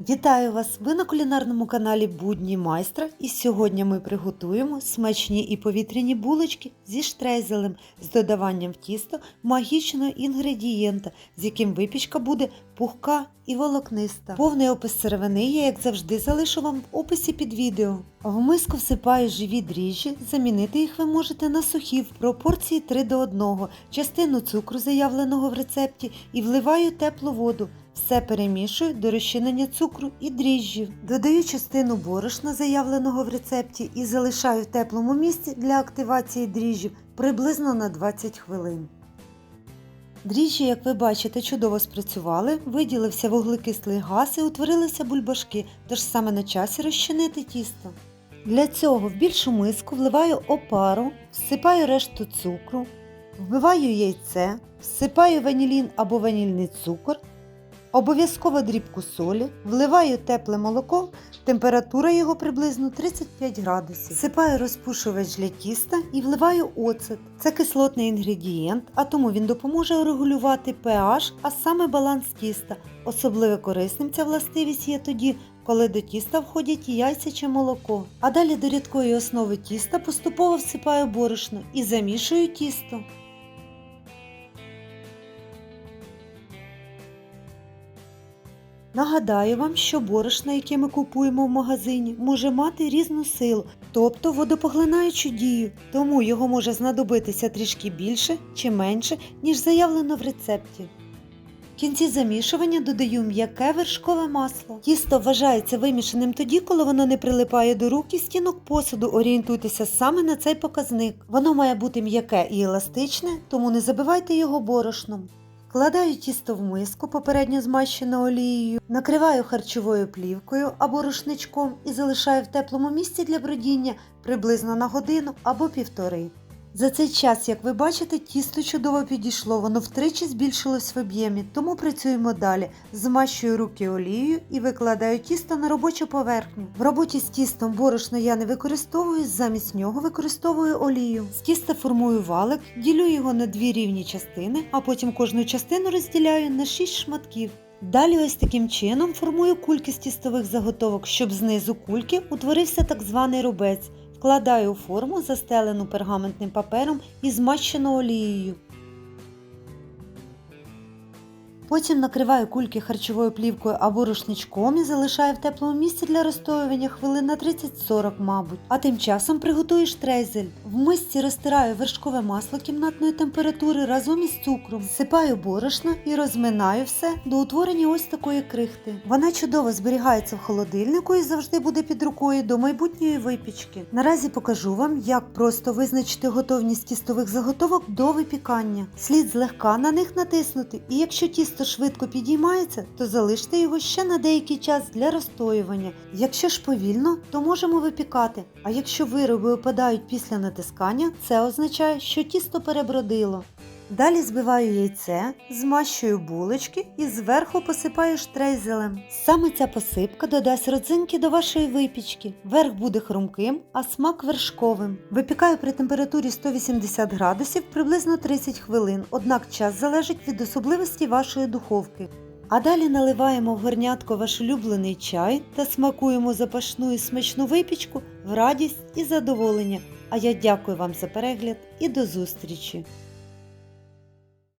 Вітаю вас! Ви на кулінарному каналі Будні майстра і сьогодні ми приготуємо смачні і повітряні булочки зі штрейзелем з додаванням в тісто магічного інгредієнта, з яким випічка буде пухка і волокниста. Повний опис сировини я, як завжди, залишу вам в описі під відео. В миску всипаю живі дріжджі, замінити їх ви можете на сухі в пропорції 3 до 1, частину цукру, заявленого в рецепті, і вливаю теплу воду. Все перемішую до розчинення цукру і дріжджів. Додаю частину борошна, заявленого в рецепті, і залишаю в теплому місці для активації дріжджів приблизно на 20 хвилин. Дріжджі, як ви бачите, чудово спрацювали, виділився вуглекислий газ і утворилися бульбашки, тож саме на часі розчинити тісто. Для цього в більшу миску вливаю опару, всипаю решту цукру, вбиваю яйце, всипаю ванілін або ванільний цукор, обов'язково дрібку солі, вливаю тепле молоко, температура його приблизно 35 градусів. Всипаю розпушувач для тіста і вливаю оцет. Це кислотний інгредієнт, а тому він допоможе регулювати pH, а саме баланс тіста. Особливо корисним ця властивість є тоді, коли до тіста входять яйця чи молоко. А далі до рідкої основи тіста поступово всипаю борошно і замішую тісто. Нагадаю вам, що борошно, яке ми купуємо в магазині, може мати різну силу, тобто водопоглинаючу дію, тому його може знадобитися трішки більше чи менше, ніж заявлено в рецепті. В кінці замішування додаю м'яке вершкове масло. Тісто вважається вимішаним тоді, коли воно не прилипає до рук і стінок посуду. Орієнтуйтеся саме на цей показник. Воно має бути м'яке і еластичне, тому не забивайте його борошном. Вкладаю тісто в миску, попередньо змащену олією, накриваю харчовою плівкою або рушничком і залишаю в теплому місці для бродіння приблизно на годину або півтори. За цей час, як ви бачите, тісто чудово підійшло, воно втричі збільшилось в об'ємі, тому працюємо далі. Змащую руки олією і викладаю тісто на робочу поверхню. В роботі з тістом борошно я не використовую, замість нього використовую олію. З тіста формую валик, ділю його на дві рівні частини, а потім кожну частину розділяю на 6 шматків. Далі ось таким чином формую кульки з тістових заготовок, щоб знизу кульки утворився так званий рубець. Вкладаю у форму, застелену пергаментним папером і змащену олією. Потім накриваю кульки харчовою плівкою або рушничком і залишаю в теплому місці для розстоювання хвилин на 30-40, мабуть. А тим часом приготую штрейзель. В мисці розтираю вершкове масло кімнатної температури разом із цукром, всипаю борошно і розминаю все до утворення ось такої крихти. Вона чудово зберігається в холодильнику і завжди буде під рукою до майбутньої випічки. Наразі покажу вам, як просто визначити готовність тістових заготовок до випікання. Слід злегка на них натиснути, і якщо тісто тісто швидко підіймається, то залиште його ще на деякий час для розстоювання. Якщо ж повільно, то можемо випікати. А якщо вироби опадають після натискання, це означає, що тісто перебродило. Далі збиваю яйце, змащую булочки і зверху посипаю штрейзелем. Саме ця посипка додасть родзинки до вашої випічки. Верх буде хрумким, а смак вершковим. Випікаю при температурі 180 градусів приблизно 30 хвилин, однак час залежить від особливості вашої духовки. А далі наливаємо в горнятко ваш улюблений чай та смакуємо запашну і смачну випічку в радість і задоволення. А я дякую вам за перегляд і до зустрічі!